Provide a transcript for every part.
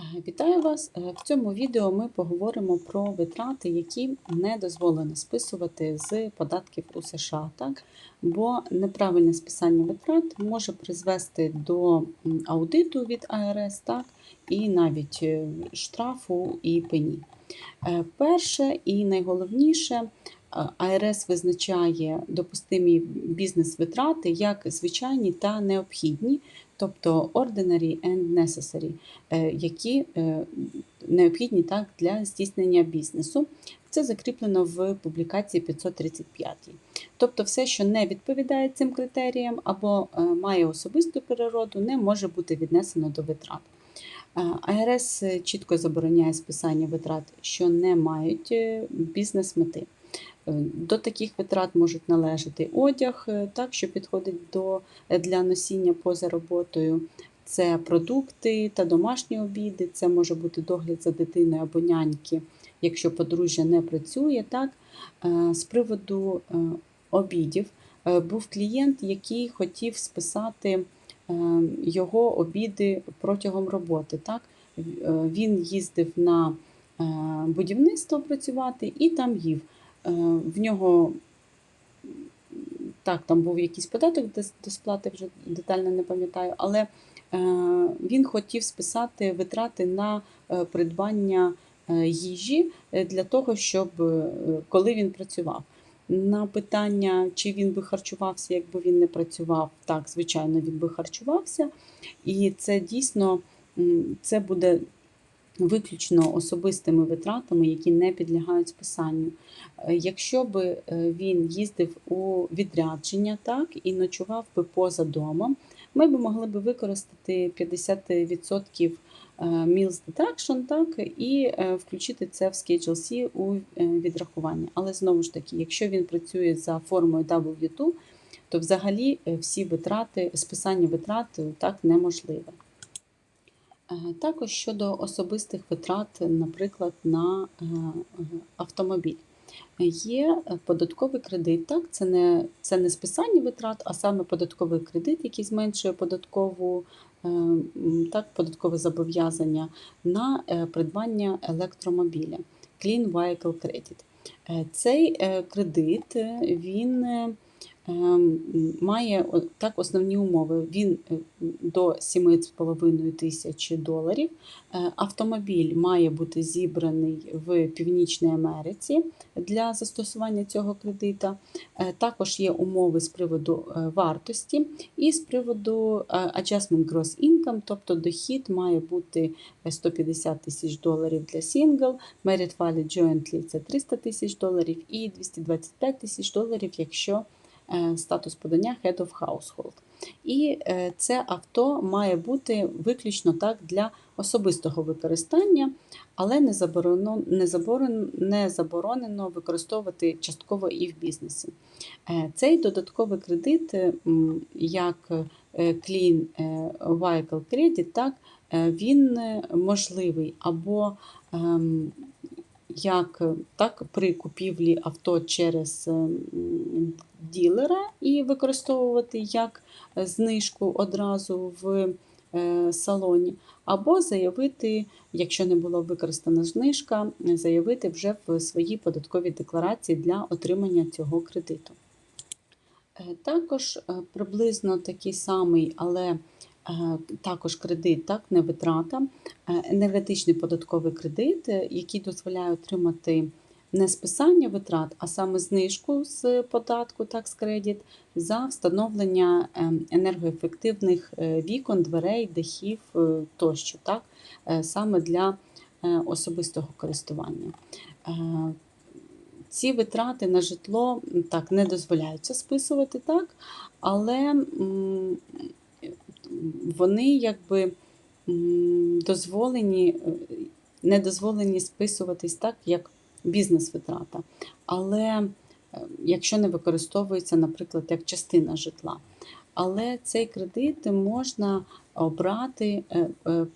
Е, Вітаю вас! Е, В цьому відео ми поговоримо про витрати, які не дозволено списувати з податків у США, так? бо неправильне списання витрат може призвести до аудиту від АРС, так? і навіть е, штрафу і пені. Перше і найголовніше, АРС визначає допустимі бізнес-витрати як звичайні та необхідні, тобто ordinary and necessary, е, які е, необхідні так, для здійснення бізнесу. Це закріплено в публікації 535. Тобто все, що не відповідає цим критеріям або е, має особисту природу, не може бути віднесено до витрат. АРС чітко забороняє списання витрат, що не мають бізнес-мети. Е, До таких витрат можуть належати одяг, е, так, що підходить до, е, для носіння поза роботою. Це продукти та домашні обіди, це може бути догляд за дитиною або няньки, якщо подружжя не працює. Так? З приводу обідів був клієнт, який хотів списати його обіди протягом роботи. Так? Він їздив на будівництво працювати і там їв. Е, В нього так, там був якийсь податок до сплати, вже детально не пам'ятаю, але е, він хотів списати витрати на е, придбання їжі для того, щоб коли він працював. На питання, чи він би харчувався, якби він не працював, так, звичайно, він би харчувався. І це дійсно це буде виключно особистими витратами, які не підлягають списанню. Е, Якщо би е, він їздив у відрядження так, і ночував би поза домом, ми б могли би використати 50% е, Meals Deduction так, і включити це в Schedule C у відрахування. Але знову ж таки, якщо він працює за формою W2, то взагалі всі витрати, списання витрат так неможливе. Е, Також щодо особистих витрат, наприклад, на е, автомобіль. Є податковий кредит, так? Це не, це не списання витрат, а саме податковий кредит, який зменшує податкову, е, так, податкове зобов'язання на придбання електромобіля. Clean Vehicle Credit. Цей кредит він має так основні умови. Він е, до 7,5 тисяч доларів. Е, Автомобіль має бути зібраний в Північній Америці для застосування цього кредита. Е, Також є умови з приводу вартості і з приводу adjustment gross income, тобто дохід має бути е, 150 тисяч доларів для single, married filing jointly – це 300 тисяч доларів і 225 тисяч доларів, якщо статус подання Head of Household. І е, це авто має бути виключно так для особистого використання, але не заборонено, не заборонено, не заборонено використовувати частково і в бізнесі. Е, Цей додатковий кредит, е, як е, Clean е, Vehicle Credit, так, е, він е, можливий або ем, як е, так, при купівлі авто через е, м, ділера і використовувати як знижку одразу в е, салоні, або заявити, якщо не була використана знижка, заявити вже в своїй податковій декларації для отримання цього кредиту. Е, Також е, приблизно такий самий, але також кредит, так, не витрата, енергетичний податковий кредит, який дозволяє отримати не списання витрат, а саме знижку з податку tax credit за встановлення е, енергоефективних е, вікон, дверей, дахів е, тощо, так, е, саме для особистого користування. Ці витрати на житло так не дозволяються списувати, так, але вони якби дозволені, не дозволені списуватись так, як бізнес-витрата. Але е, якщо не використовується, наприклад, як частина житла. Але цей кредит можна обрати, е, е,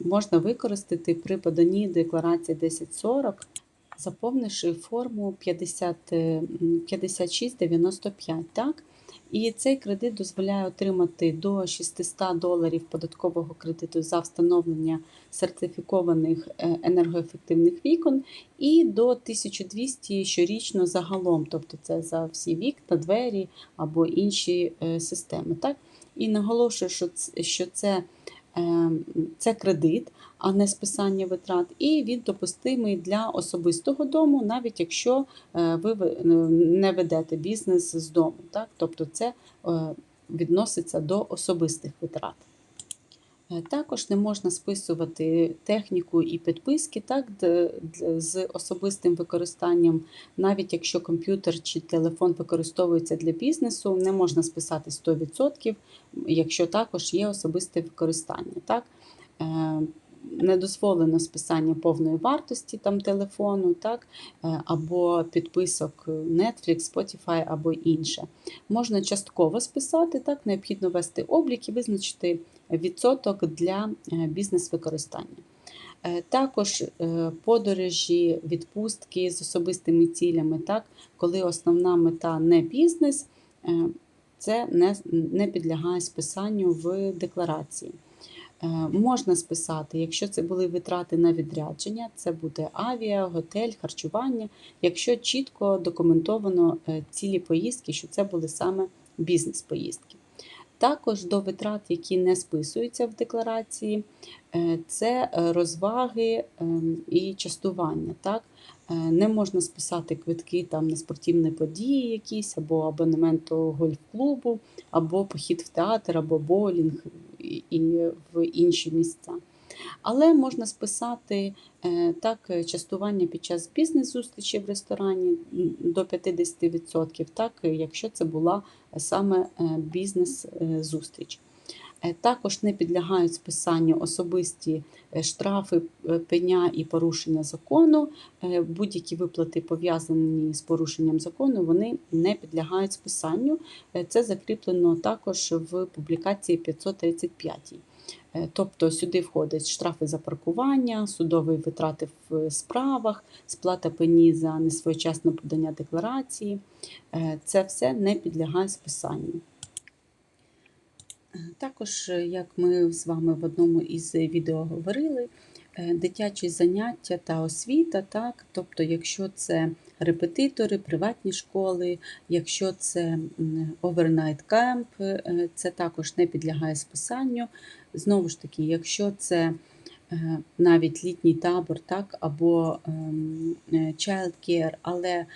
можна використати при поданні декларації 1040 заповнивши форму 50, е, 5695, так? І цей кредит дозволяє отримати до 600 доларів податкового кредиту за встановлення сертифікованих е, енергоефективних вікон і до 1200 щорічно загалом, тобто це за всі вікна, двері або інші е, системи. Так? І наголошую, що ц- що це, е, це кредит, а не списання витрат, і він допустимий для особистого дому, навіть якщо е, ви е, не ведете бізнес з дому. Так? Тобто це е, відноситься до особистих витрат. Також не можна списувати техніку і підписки так, з особистим використанням, навіть якщо комп'ютер чи телефон використовується для бізнесу, не можна списати 100%, якщо також є особисте використання. Так? Не дозволено списання повної вартості там, телефону, так? е, або підписок Netflix, Spotify або інше. Можна частково списати, так? необхідно ввести облік і визначити відсоток для е, бізнес-використання. Е, Також подорожі, відпустки з особистими цілями, так, коли основна мета не бізнес, це не, не підлягає списанню в декларації. Е, Можна списати, якщо це були витрати на відрядження, це буде авіа, готель, харчування, якщо чітко документовано е, цілі поїздки, що це були саме бізнес-поїздки. Також до витрат, які не списуються в декларації, е, це розваги ем, і частування. Так? Не можна списати квитки там, на спортивні події якісь, або абонемент до гольф-клубу, або похід в театр, або боулінг і- в інші місця. Але можна списати е, так е, частування під час бізнес-зустрічі в ресторані до 50%, так, е, якщо це була саме е, бізнес-зустріч. Е, Також не підлягають списанню особисті е, штрафи, е, пеня і порушення закону. Будь-які виплати, пов'язані з порушенням закону, вони не підлягають списанню. Це закріплено також в публікації 535. Е, Тобто сюди входять штрафи за паркування, судові витрати в справах, сплата пені за несвоєчасне подання декларації. Це все не підлягає списанню. Е, Також, е, як ми з вами в одному із відео говорили, е, дитячі заняття та освіта, так, тобто, якщо це репетитори, приватні школи, якщо це овернайт кемп, це також не підлягає списанню. Знову ж таки, якщо це е, навіть літній табор, так, або ем, е, child care, але е,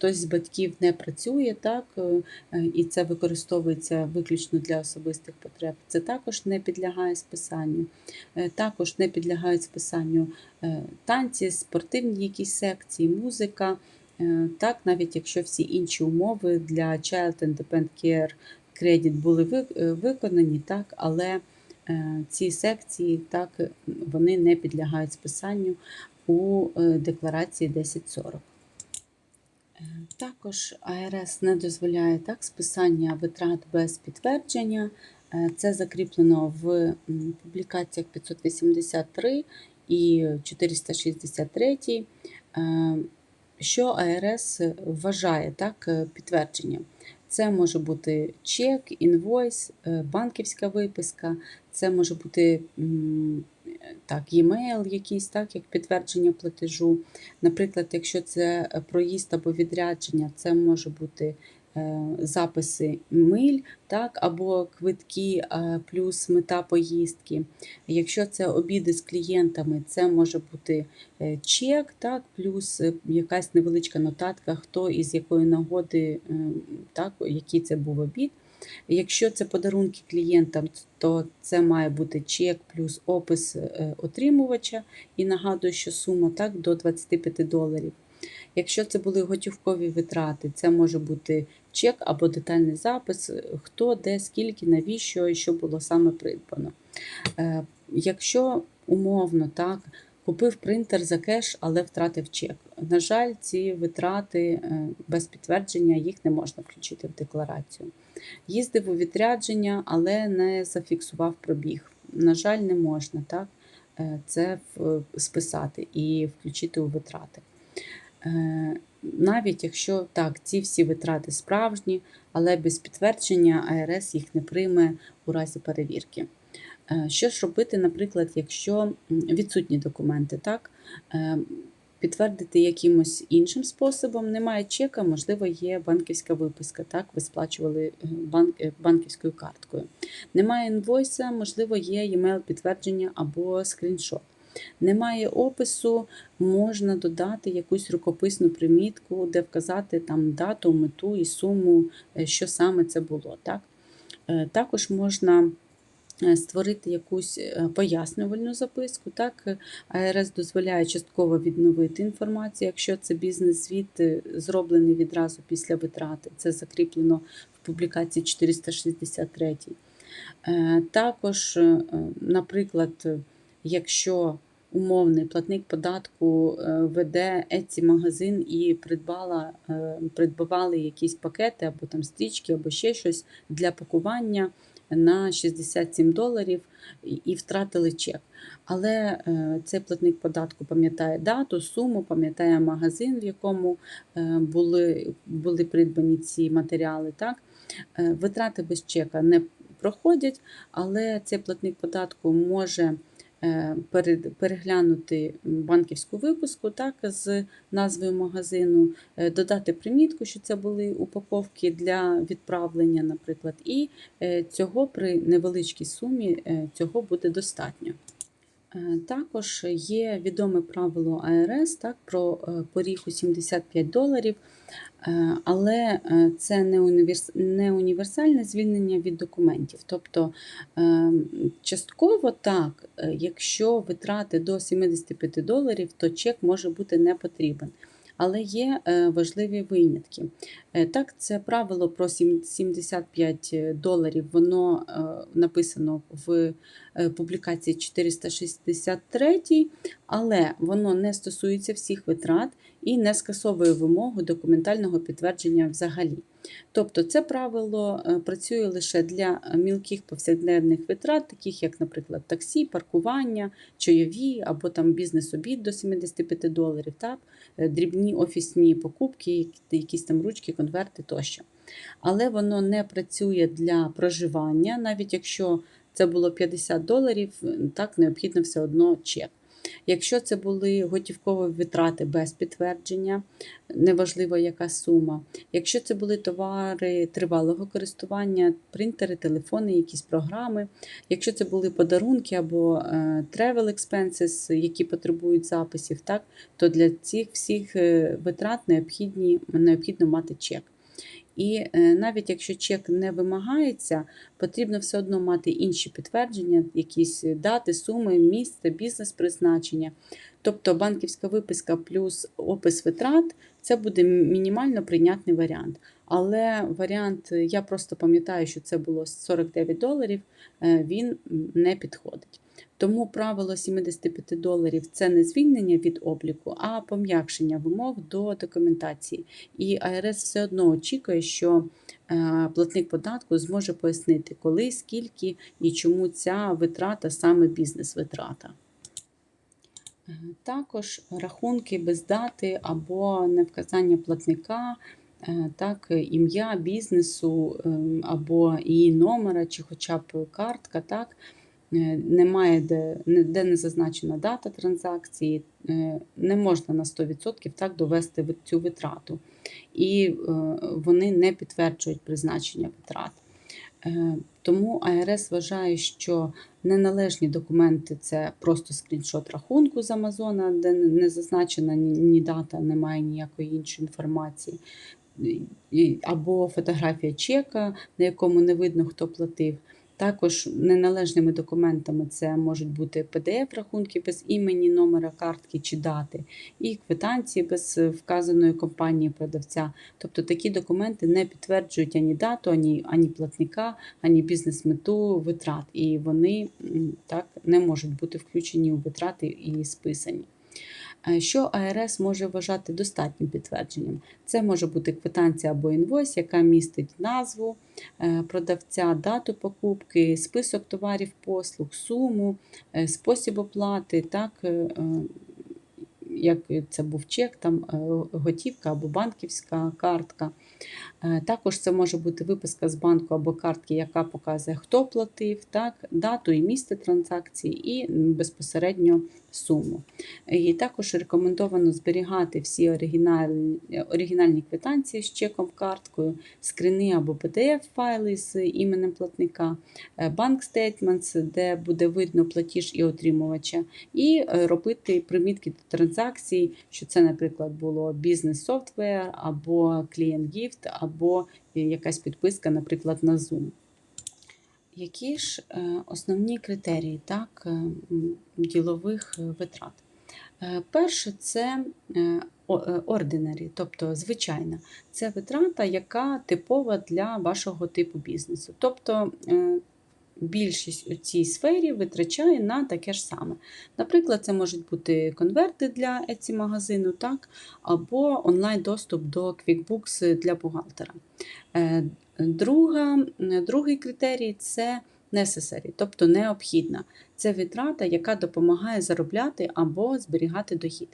хтось з батьків не працює, так, е, е, і це використовується виключно для особистих потреб, це також не підлягає списанню. Е, Також не підлягають списанню е, танці, спортивні якісь секції, музика. Е, Так, навіть якщо всі інші умови для Child and Dependent Care Credit були е, виконані, так, але е, ці секції так, вони не підлягають списанню у е, декларації 1040. Також АРС не дозволяє так, списання витрат без підтвердження. Е, Це закріплено в публікаціях 583 і 463, е, що АРС вважає так, е, підтвердженням. Це може бути чек, інвойс, банківська виписка, це може бути так, e-mail якийсь, так, як підтвердження платежу. Наприклад, якщо це е, проїзд або відрядження, це може бути е, записи миль, так, або квитки е, плюс мета поїздки. Якщо це обіди з клієнтами, це може бути чек, так, плюс якась невеличка нотатка, хто і з якої нагоди, е, так, який це був обід. Якщо це подарунки клієнтам, то це має бути чек плюс опис е, отримувача і нагадую, що сума так до 25 доларів. Якщо це були готівкові витрати, це може бути чек або детальний запис, е, хто, де, скільки, навіщо і що було саме придбано. Е, Якщо умовно так, купив принтер за кеш, але втратив чек. На жаль, ці витрати без підтвердження їх не можна включити в декларацію. Їздив у відрядження, але не зафіксував пробіг. На жаль, не можна так, е, це списати і включити у витрати. Е, навіть якщо так, ці всі витрати справжні, але без підтвердження АРС їх не прийме у разі перевірки. Е, Що ж робити, наприклад, якщо відсутні документи, так? Підтвердити якимось іншим способом, немає чека, можливо, є банківська виписка, так, ви сплачували е, банк, е, банківською карткою. Немає інвойса, можливо, є e-mail підтвердження або скріншот. Немає опису, можна додати якусь рукописну примітку, де вказати там дату, мету і суму, е, що саме це було. Так? Також можна створити якусь е, пояснювальну записку. Так? Е, АРС дозволяє частково відновити інформацію, якщо це бізнес-звіт е, зроблений відразу після витрати. Це закріплено в публікації 463. Е, Також, е, наприклад, е, якщо умовний платник податку е, веде Etsy магазин і придбала, е, придбавали якісь пакети або там стрічки, або ще щось для пакування на 67 доларів і- втратили чек. Але е, цей платник податку пам'ятає дату, суму, пам'ятає магазин, в якому е, були, були придбані ці матеріали. Так? Е, Витрати без чека не проходять, але цей платник податку може переглянути банківську випуску так, з назвою магазину, е, додати примітку, що це були упаковки для відправлення, наприклад, і е, цього при невеличкій сумі е, цього буде достатньо. Е, Також є відоме правило АРС так, про е, поріг у 75 доларів, е, але це не, універсальне звільнення від документів. Тобто частково так, якщо витрати до 75 доларів, то чек може бути не потрібен. Але є е, важливі винятки. Е, Так, це правило про сім- 75 доларів, воно е, написано в е, публікації 463, але воно не стосується всіх витрат і не скасовує вимогу документального підтвердження взагалі. Тобто це правило е, працює лише для мілких повсякденних витрат, таких як, наприклад, таксі, паркування, чайові або там бізнес-обід до 75 доларів, так? е, дрібні офісні покупки, якісь там ручки, конверти тощо. Але воно не працює для проживання, навіть якщо це було 50 доларів, так необхідно все одно чек. Якщо це були готівкові витрати без підтвердження, неважливо яка сума. Якщо це були товари тривалого користування, принтери, телефони, якісь програми, якщо це були подарунки або е, travel expenses, які потребують записів, так, то для цих всіх е, витрат необхідні, необхідно мати чек. І е, навіть якщо чек не вимагається, потрібно все одно мати інші підтвердження, якісь дати, суми, місце, бізнес-призначення. Тобто банківська виписка плюс опис витрат це буде мінімально прийнятний варіант. Але варіант, я просто пам'ятаю, що це було 49 доларів, е, він не підходить. Тому правило 75 доларів це не звільнення від обліку, а пом'якшення вимог до документації. І АРС все одно очікує, що е, платник податку зможе пояснити, коли, скільки і чому ця витрата саме бізнес-витрата. Е, Також рахунки без дати або невказання платника, е, так, ім'я бізнесу е, або її номера, чи хоча б картка, так, немає, де, де не зазначена дата транзакції, е, не можна на 100% так довести цю витрату. І е, вони не підтверджують призначення витрат. Е, Тому АРС вважає, що неналежні документи це просто скріншот рахунку з Амазона, де не зазначена ні, дата, немає ніякої іншої інформації. Або фотографія чека, на якому не видно, хто платив. Також неналежними документами це можуть бути PDF-рахунки без імені, номера картки чи дати, і квитанції без вказаної компанії продавця. Тобто такі документи не підтверджують ані дату, ані, ані платника, ані бізнес-мету витрат, і вони так не можуть бути включені у витрати і списані. Е, Що АРС може вважати достатнім підтвердженням? Це може бути квитанція або інвойс, яка містить назву е, продавця, дату покупки, список товарів, послуг, суму, е, спосіб оплати, так, як це був чек, там готівка або банківська картка. Також це може бути виписка з банку або картки, яка показує, хто платив, так, дату і місце транзакції, і безпосередньо суму. І також рекомендовано зберігати всі оригінальні, оригінальні квитанції з чеком, карткою, скрини або PDF-файли з іменем платника, банк statements, де буде видно платіж і отримувача, і е, робити примітки до транзакцій, що це, наприклад, було бізнес-софтвер, або клієнт-гіфт, або якась підписка, наприклад, на Zoom. Які ж е, основні критерії так, е, ділових е, витрат? Перше це ordinary, тобто звичайна. Це витрата, яка типова для вашого типу бізнесу. Тобто більшість у цій сфері витрачає на таке ж саме. Наприклад, це можуть бути конверти для Etsy магазину, так, або онлайн-доступ до QuickBooks для бухгалтера. Е, Друга, другий критерій це necessary, тобто необхідна. Це витрата, яка допомагає заробляти або зберігати дохід.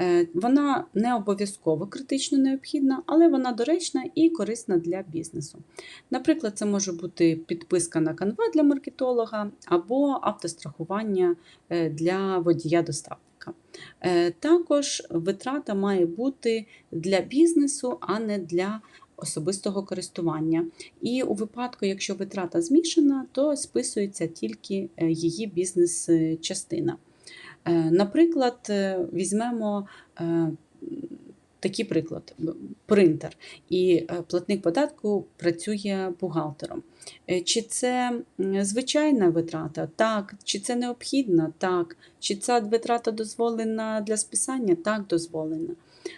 Е, Вона не обов'язково критично необхідна, але вона доречна і корисна для бізнесу. Наприклад, це може бути підписка на Canva для маркетолога або автострахування е, для водія-доставника. Е, Також витрата має бути для бізнесу, а не для особистого користування. І у випадку, якщо витрата змішана, то списується тільки е, її бізнес-частина. Е, Наприклад, е, візьмемо такий приклад: принтер, і платник податку працює бухгалтером. Чи це звичайна витрата? Так. Чи це необхідна? Так. Чи ця витрата дозволена для списання? Так, дозволена.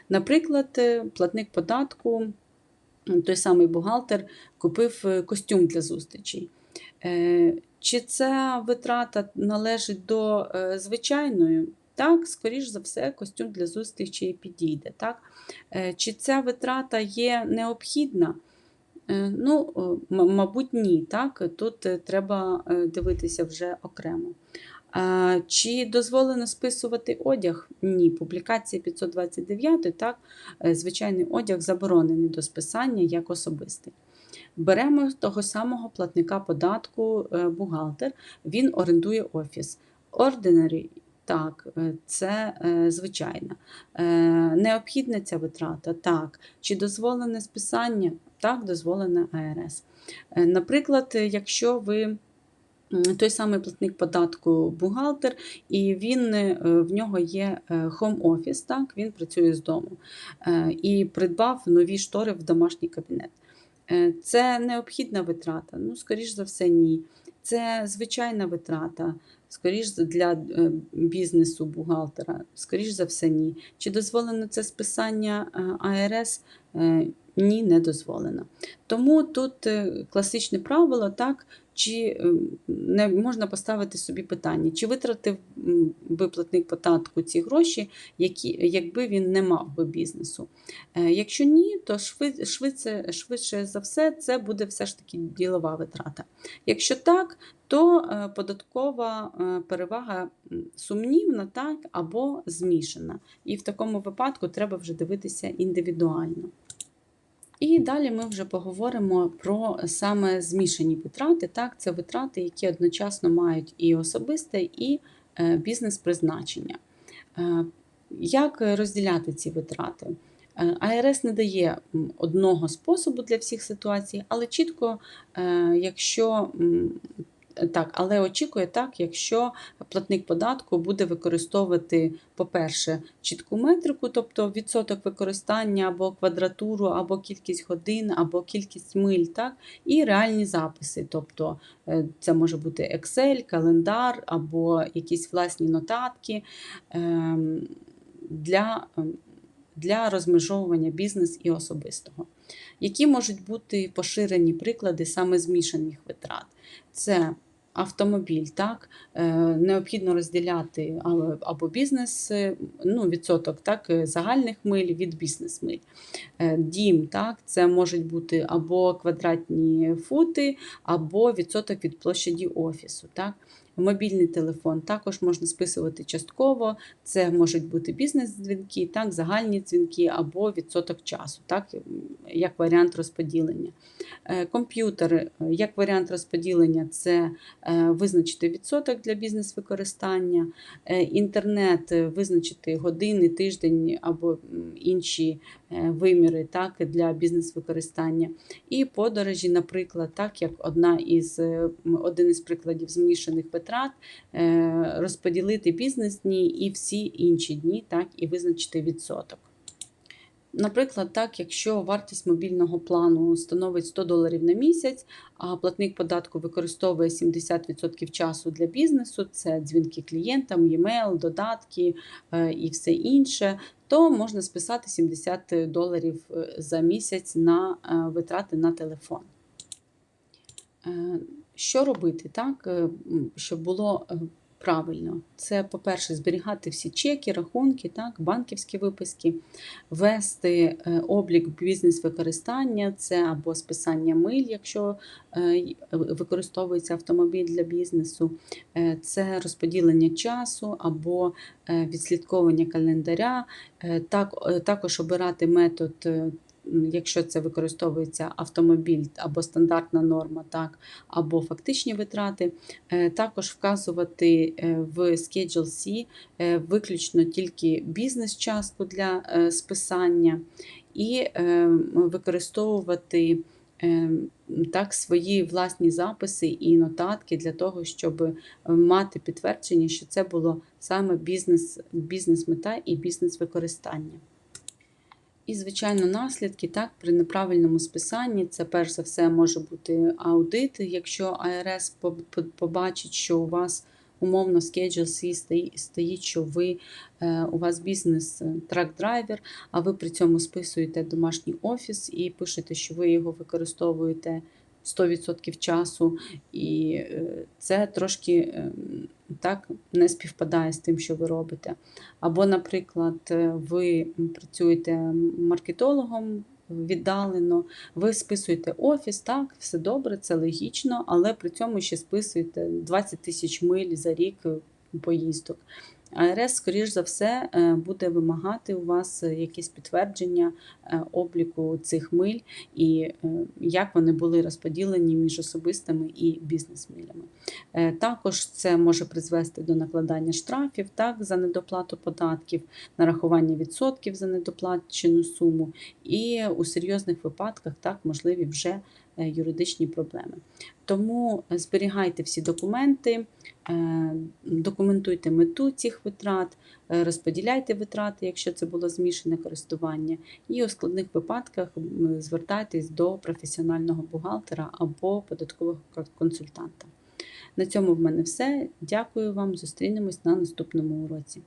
Наприклад, платник податку, той самий бухгалтер, купив е, костюм для зустрічей. Е, Чи ця витрата належить до е, звичайної? Так, скоріш за все, костюм для зустрічі підійде. Так? Чи ця витрата є необхідна? Ну, мабуть, ні. Так? Тут треба дивитися вже окремо. Чи дозволено списувати одяг? Ні. Публікація 529, так, е, звичайний одяг заборонений до списання як особистий. Беремо того самого платника податку е, бухгалтер, він орендує офіс. Ordinary, так, е, це е, звичайна. Е, Необхідна ця витрата? Так. Чи дозволене списання? Так, дозволене АРС. Наприклад, якщо ви той самий платник податку бухгалтер, і він, е, в нього є хом-офіс, так, він працює з дому е, і придбав нові штори в домашній кабінет. Е, Це необхідна витрата? Ну, скоріш за все, ні. Це звичайна витрата, скоріш для е, бізнесу бухгалтера, скоріш за все, ні. Чи дозволено це списання е, АРС? Ні, не дозволено. Тому тут е, класичне правило, так, чи е, не можна поставити собі питання, чи витратив би платник податку ці гроші, які, якби він не мав би бізнесу. Е, Якщо ні, то швидше, швидше за все це буде все ж таки ділова витрата. Якщо так, то податкова перевага сумнівна так, або змішана. І в такому випадку треба вже дивитися індивідуально. І далі ми вже поговоримо про саме змішані витрати. Так, це витрати, які одночасно мають і особисте, і е, бізнес-призначення. Е, Як розділяти ці витрати? Е, АРС не дає одного способу для всіх ситуацій, але чітко, якщо так, але очікує так, якщо платник податку буде використовувати, по-перше, чітку метрику, тобто відсоток використання або квадратуру, або кількість годин, або кількість миль, так, і реальні записи. Тобто е, це може бути Excel, календар або якісь власні нотатки ем, для, ем, для розмежовування бізнес і особистого. Які можуть бути поширені приклади саме змішаних витрат? Це автомобіль, так, е, необхідно розділяти або бізнес, е, ну, відсоток так, е, загальних миль від бізнес-миль. Дім, так, це можуть бути або квадратні фути, або відсоток від площаді офісу. Так. Мобільний телефон також можна списувати частково. Це можуть бути бізнес-дзвінки, так, загальні дзвінки або відсоток часу, так, як варіант розподілення. Е, Комп'ютер, е, як варіант розподілення, це е, визначити відсоток для бізнес-використання, інтернет визначити години, тиждень або інші виміри так, для бізнес-використання. І подорожі, наприклад, так, як одна із, е, один із прикладів змішаних витрат, е, розподілити бізнес-дні і всі інші дні, так, і визначити відсоток. Наприклад, так, якщо вартість мобільного плану становить 100 доларів на місяць, а платник податку використовує 70% часу для бізнесу, це дзвінки клієнтам, e-mail, додатки е, і все інше, то можна списати 70 доларів е, за місяць на е, витрати на телефон. Що робити, так, щоб було правильно? Це, по-перше, зберігати всі чеки, рахунки, так, банківські виписки, вести е, облік бізнес-використання, це або списання миль, якщо е, використовується автомобіль для бізнесу, е, це розподілення часу або е, відслідковування календаря, е, так, е, також обирати метод. Якщо це використовується автомобіль або стандартна норма, так, або фактичні витрати, Е, також вказувати е, в Schedule C е, виключно тільки бізнес-частку для списання і використовувати так, свої власні записи і нотатки для того, щоб мати підтвердження, що це було саме бізнес, бізнес-мета і бізнес-використання. І, звичайно, наслідки так, при неправильному списанні. Це перш за все може бути аудит, якщо АРС по- по- побачить, що у вас умовно C стоїть, що ви, е, у вас бізнес трак-драйвер, а ви при цьому списуєте домашній офіс і пишете, що ви його використовуєте 100% часу, і е, це трошки е, так не співпадає з тим, що ви робите. Або, наприклад, е, ви працюєте маркетологом віддалено, ви списуєте офіс, так, все добре, це логічно, але при цьому ще списуєте 20 тисяч миль за рік поїздок. АРС, скоріш за все, е, буде вимагати у вас е, якесь підтвердження е, обліку цих миль і як вони були розподілені між особистими і бізнес-милями. Також це може призвести до накладання штрафів так, за недоплату податків, нарахування відсотків за недоплачену суму, і у серйозних випадках так можливі вже юридичні проблеми. Тому е, зберігайте всі документи, е, документуйте мету цих витрат, е, розподіляйте витрати, якщо це було змішане користування, і у складних випадках звертайтесь до професіонального бухгалтера або податкового консультанта. На цьому в мене все. Дякую вам. Зустрінемось на наступному уроці.